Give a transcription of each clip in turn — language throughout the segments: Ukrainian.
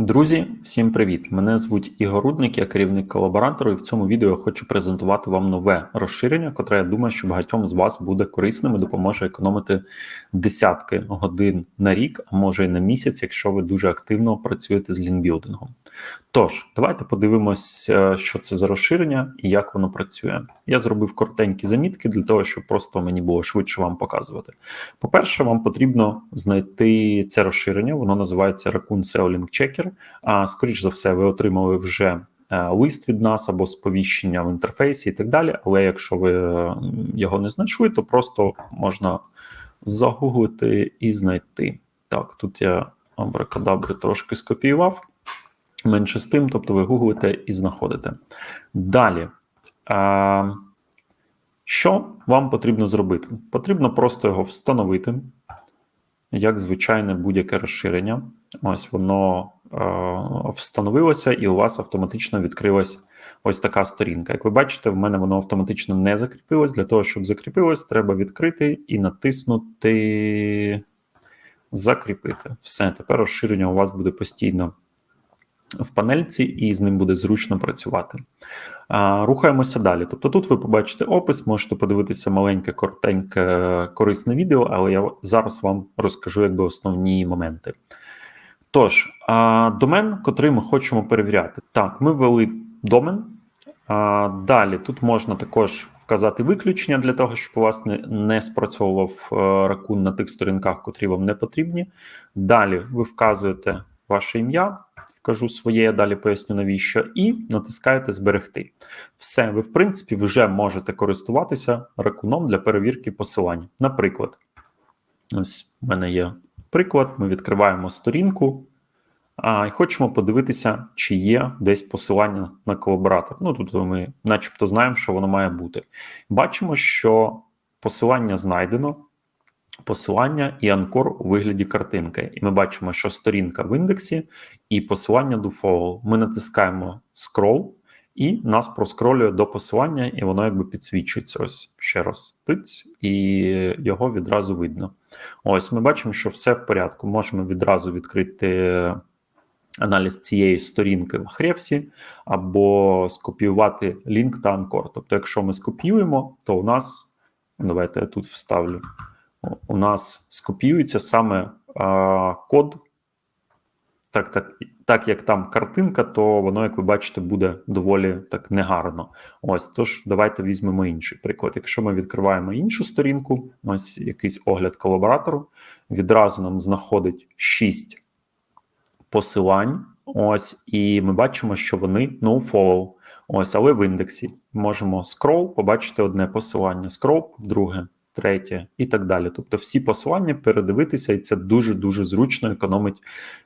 Друзі, всім привіт! Мене звуть Ігор Рудник, я керівник колаборатору, і в цьому відео я хочу презентувати вам нове розширення, котре я думаю, що багатьом з вас буде корисним і допоможе економити десятки годин на рік, а може і на місяць, якщо ви дуже активно працюєте з лінбілдингом. Тож, давайте подивимось, е, що це за розширення і як воно працює. Я зробив коротенькі замітки для того, щоб просто мені було швидше вам показувати. По-перше, вам потрібно знайти це розширення, воно називається Raccoon SEO Link Checker. А скоріш за все, ви отримали вже е, лист від нас або сповіщення в інтерфейсі і так далі. Але якщо ви е, його не знайшли, то просто можна загуглити і знайти. Так, тут я абракадабри трошки скопіював. Менше з тим, тобто ви гуглите і знаходите. Далі. А, Що вам потрібно зробити? Потрібно просто його встановити, як звичайне будь-яке розширення. Ось воно е, встановилося, і у вас автоматично відкрилась ось така сторінка. Як ви бачите, в мене воно автоматично не закріпилось. Для того, щоб закріпилось, треба відкрити і натиснути Закріпити. Все, тепер розширення у вас буде постійно в панельці, і з ним буде зручно працювати. А, Рухаємося далі. Тобто тут ви побачите опис, можете подивитися маленьке, коротеньке, корисне відео, але я зараз вам розкажу якби основні моменти. Тож, домен, котрий ми хочемо перевіряти. Так, ми ввели домен. Далі тут можна також вказати виключення для того, щоб у вас не не спрацьовував ракун на тих сторінках, котрі вам не потрібні. Далі ви вказуєте ваше ім'я, вкажу своє, я далі поясню навіщо, і натискаєте Зберегти. Все, ви, в принципі, вже можете користуватися ракуном для перевірки посилань. Наприклад, ось в мене є приклад: ми відкриваємо сторінку. А, І хочемо подивитися, чи є десь посилання на колаборатор. Ну тут ми, начебто, знаємо, що воно має бути. Бачимо, що посилання знайдено, посилання і анкор у вигляді картинки. І ми бачимо, що сторінка в індексі і посилання do follow. Ми натискаємо scroll, і нас проскролює до посилання, і воно якби підсвічується. Ось ще раз тиць, і його відразу видно. Ось ми бачимо, що все в порядку. Можемо відразу відкрити аналіз цієї сторінки в Хревсі, або скопіювати лінк та анкор. Тобто, якщо ми скопіюємо, то у нас давайте я тут вставлю. У нас скопіюється саме а, код. Так, так, так як там картинка, то воно, як ви бачите, буде доволі так негарно. Ось тож, давайте візьмемо інший приклад. Якщо ми відкриваємо іншу сторінку, ось якийсь огляд колаборатору, відразу нам знаходить 6 посилань. Ось, і ми бачимо, що вони no follow. Ось, але в індексі можемо scroll, побачити одне посилання, scroll, друге, третє і так далі. Тобто, всі посилання передивитися, і це дуже дуже зручно економить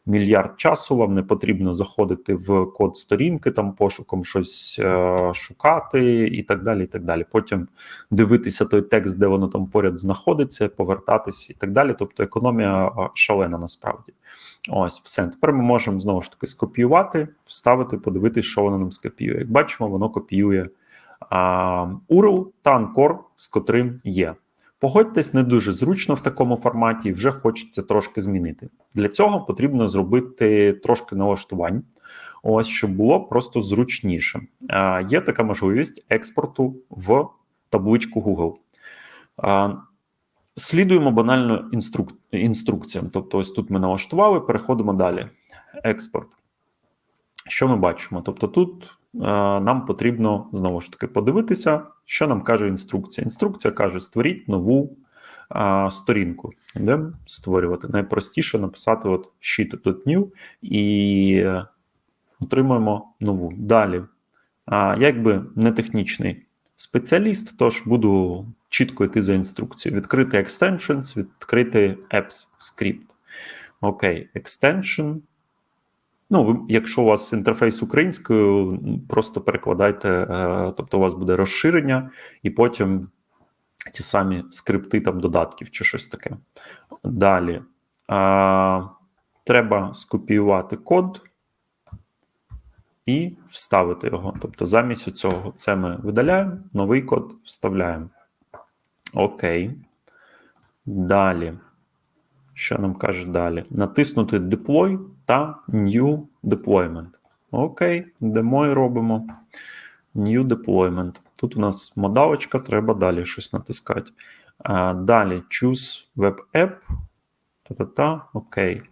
мільярд часу. Вам не потрібно заходити в код сторінки, там пошуком щось е шукати, і так далі. і так далі. Потім дивитися той текст, де воно там поряд знаходиться, повертатись і так далі. Тобто, економія шалена насправді. Ось, все. Тепер ми можемо знову ж таки скопіювати, вставити, подивитися, що воно нам скопіює. Як бачимо, воно копіює а, URL та анкор, з котрим є. Погодьтесь, не дуже зручно в такому форматі, і вже хочеться трошки змінити. Для цього потрібно зробити трошки налаштувань, ось щоб було просто зручніше. А, Є така можливість експорту в табличку Google. А, Слідуємо банально інструк... інструкціям. Тобто, ось тут ми налаштували, переходимо далі. Експорт. Що ми бачимо? Тобто, тут е, нам потрібно знову ж таки подивитися, що нам каже інструкція. Інструкція каже: створіть нову е, сторінку. Йдемо створювати. Найпростіше написати от sheet.new і отримуємо нову. Далі. А, Якби не технічний спеціаліст, тож буду чітко йти за інструкцією. Відкрити extensions, відкрити apps script. Окей, extension. Ну, якщо у вас інтерфейс українською, просто перекладайте, е, тобто у вас буде розширення, і потім ті самі скрипти там додатків чи щось таке. Далі. Е, треба скопіювати код і вставити його. Тобто, замість цього це ми видаляємо, новий код вставляємо. Окей. Далі. Що нам каже далі? Натиснути Deploy та New Deployment. Окей, йдемо і робимо. New Deployment. Тут у нас модалочка, треба далі щось натискати. А, далі Choose Web App. Та-та-та. Окей.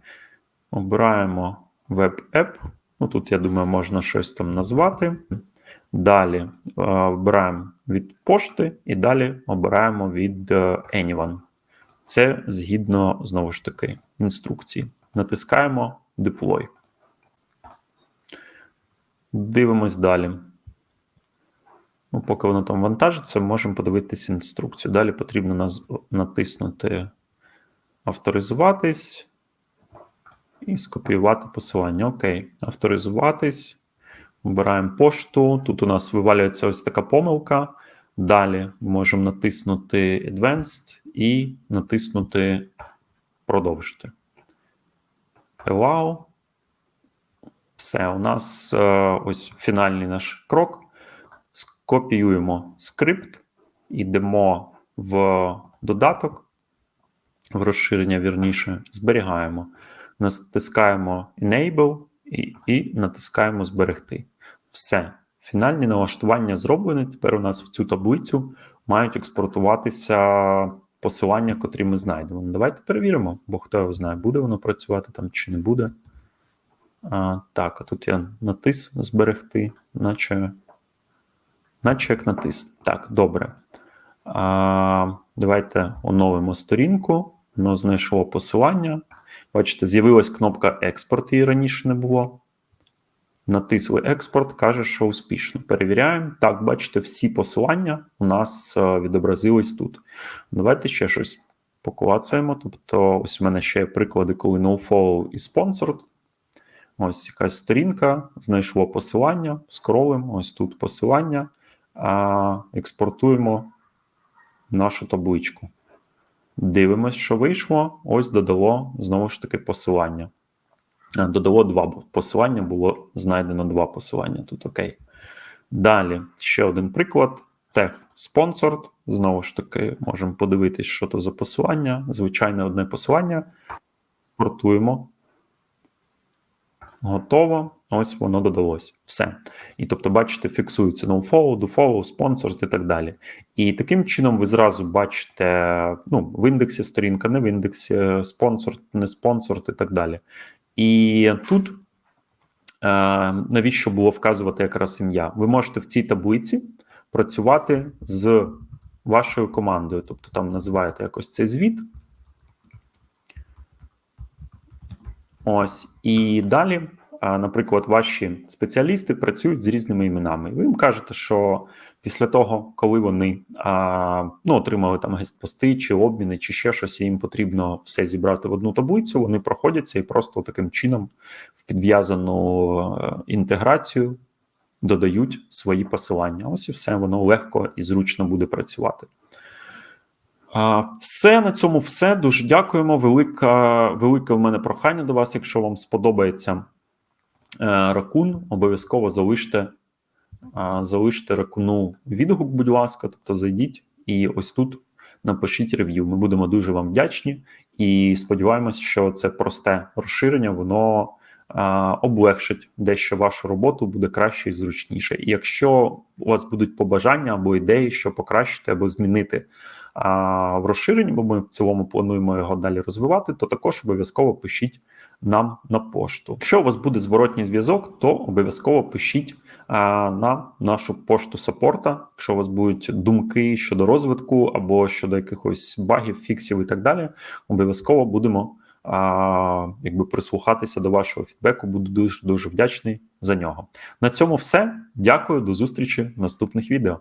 Обираємо Web App. Ну, тут, я думаю, можна щось там назвати. Далі обираємо від пошти і далі обираємо від е, Anyone. Це згідно, знову ж таки, інструкції. Натискаємо Deploy. Дивимось далі. Ну, поки воно там вантажиться, можемо подивитися інструкцію. Далі потрібно нас натиснути авторизуватись і скопіювати посилання. Окей, авторизуватись. Обираємо пошту. Тут у нас вивалюється ось така помилка. Далі можемо натиснути Advanced і натиснути Продовжити. Allow. Все, у нас е, ось фінальний наш крок. Скопіюємо скрипт, йдемо в додаток, в розширення вірніше, зберігаємо, натискаємо Enable і, і натискаємо Зберегти. Все. Фінальні налаштування зроблені. Тепер у нас в цю таблицю мають експортуватися посилання, котрі ми знайдемо. Ну, Давайте перевіримо, бо хто його знає, буде воно працювати там чи не буде. А, Так, а тут я натис зберегти, наче наче як натис. Так, добре. А, Давайте оновимо сторінку. Воно знайшло посилання. Бачите, з'явилась кнопка експорт, її раніше не було. Натисли експорт, каже, що успішно. Перевіряємо. Так, бачите, всі посилання у нас е, відобразились тут. Давайте ще щось поклацаємо. Тобто, ось у мене ще є приклади, коли nofollow і sponsored. Ось якась сторінка, знайшло посилання, скролимо, ось тут посилання, а, експортуємо нашу табличку. Дивимось, що вийшло. Ось додало знову ж таки посилання. А, Додало два посилання, було знайдено два посилання. Тут окей. Далі ще один приклад. Тех Sponsored. Знову ж таки, можемо подивитись, що то за посилання. Звичайне одне посилання. Експортуємо. Готово. Ось воно додалось. Все. І тобто, бачите, фіксується nofollow, dofollow, sponsored і так далі. І таким чином ви зразу бачите ну, в індексі сторінка, не в індексі, спонсор, не спонсор і так далі. І тут е, навіщо було вказувати якраз ім'я? Ви можете в цій таблиці працювати з вашою командою. Тобто там називаєте якось цей звіт. Ось і далі, наприклад, ваші спеціалісти працюють з різними іменами. Ви їм кажете, що після того, коли вони ну, отримали там гестпости чи обміни, чи ще щось, їм потрібно все зібрати в одну таблицю, вони проходяться і просто таким чином в підв'язану е, інтеграцію додають свої посилання. Ось і все, воно легко і зручно буде працювати. Все на цьому все. Дуже дякуємо. Велика, велике в мене прохання до вас. Якщо вам сподобається ракун, обов'язково залиште залиште ракуну відгук, будь ласка. Тобто зайдіть і ось тут напишіть рев'ю. Ми будемо дуже вам вдячні і сподіваємось, що це просте розширення, воно облегшить дещо вашу роботу, буде краще і зручніше. І якщо у вас будуть побажання або ідеї, що покращити або змінити в розширенні, бо ми в цілому плануємо його далі розвивати, то також обов'язково пишіть нам на пошту. Якщо у вас буде зворотній зв'язок, то обов'язково пишіть на нашу пошту саппорта. Якщо у вас будуть думки щодо розвитку або щодо якихось багів, фіксів і так далі, обов'язково будемо. А, якби прислухатися до вашого фідбеку, буду дуже дуже вдячний за нього. На цьому все. Дякую, до зустрічі в наступних відео.